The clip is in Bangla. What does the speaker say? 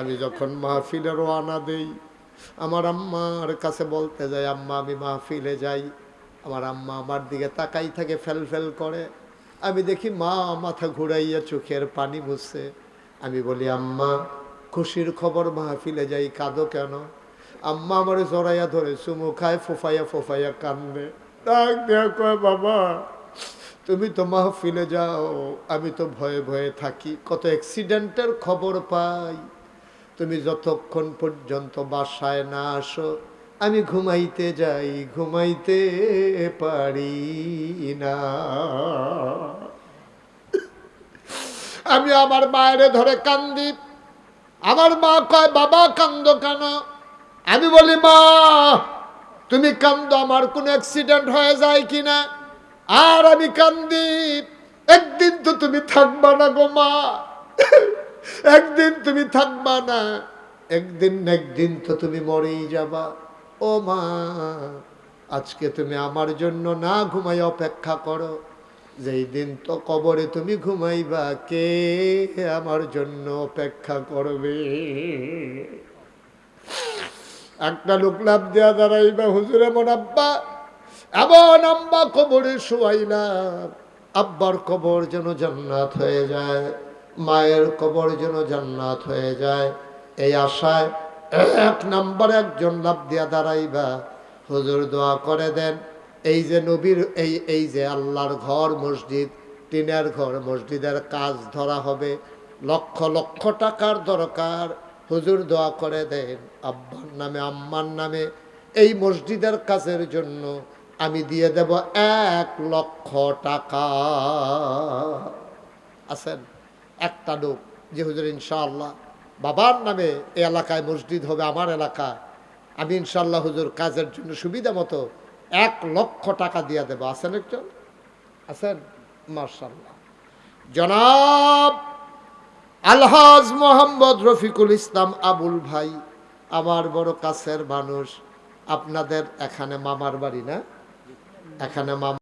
আমি যখন মাহফিলে রওনা দেই, আমার আম্মার কাছে বলতে যাই, আম্মা, আমি মাহফিলে যাই। আমার আম্মা আমার দিকে তাকাই থাকে, ফেল ফেল করে। আমি দেখি মা মাথা ঘুরাইয়া চোখের পানি মুছছে। আমি বলি, আম্মা, খুশির খবর মাহফিলে যাই, কাঁদো কেন? আম্মা আমার জড়াইয়া ধরে, চুমু খায়, ফোফাইয়া ফোফাইয়া কান্দে। ডাক দেয়া কয়, বাবা, তুমি তো মাহফিলে যাও, আমি তো ভয়ে ভয়ে থাকি, কত অ্যাক্সিডেন্টের খবর পাই। তুমি যতক্ষণ পর্যন্ত বাসায় না আসো, আমি ঘুমাইতে যাই, ঘুমাইতে পারি না। আমি আমার মায়ের ধরে কান্দি। আমার মা কয়, বাবা, কান্দ কেন? আমি বলি, মা, তুমি কান্দো, আমার কোনো অ্যাক্সিডেন্ট হয়ে যায় কিনা? আর আমি কান্দি, একদিন তো তুমি থাকবা না গো মা। একদিন তুমি থাকবা না, একদিন একদিন তো তুমি মরেই যাবা। ও মা, আজকে তুমি আমার জন্য না ঘুমাই অপেক্ষা করো। যেই দিন তো কবরে তুমি ঘুমাইবা, কে আমার জন্য অপেক্ষা করবে? একটা লোক লাভ দেওয়া দাঁড়াইবা, হুজুরে মন আব্বা, এমন আম্বা কবরে শোয়াইলাম আব্বার কবর যেন জান্নাত হয়ে যায়। মায়ের কবর যেন জান্নাত হয়ে যায়। এই আশায় এক নাম্বার একজন লাভ দিয়া দাঁড়াইবা। হুজুর দোয়া করে দেন, এই যে নবীর, এই এই যে আল্লাহর ঘর মসজিদ, টিনের ঘর মসজিদের কাজ ধরা হবে, লক্ষ লক্ষ টাকার দরকার। হুজুর দোয়া করে দেন, আব্বার নামে, আম্মার নামে, এই মসজিদের কাজের জন্য আমি দিয়ে দেব এক লক্ষ টাকা। আছেন? একটা লোক যে হুজুর, ইনশাআল্লাহ, বাবার নামে এই এলাকায় মসজিদ হবে, আমার এলাকা, আমি ইনশাল্লাহ হুজুর, কাজের জন্য সুবিধা মতো এক লক্ষ টাকা দিয়ে দেবো। আছেন একজন আছেন? মার্শাল্লাহ জনাব আলহাজ মোহাম্মদ রফিকুল ইসলাম আবুল ভাই, আমার বড় কাছের মানুষ, আপনাদের এখানে মামার বাড়ি না? এখানে মামা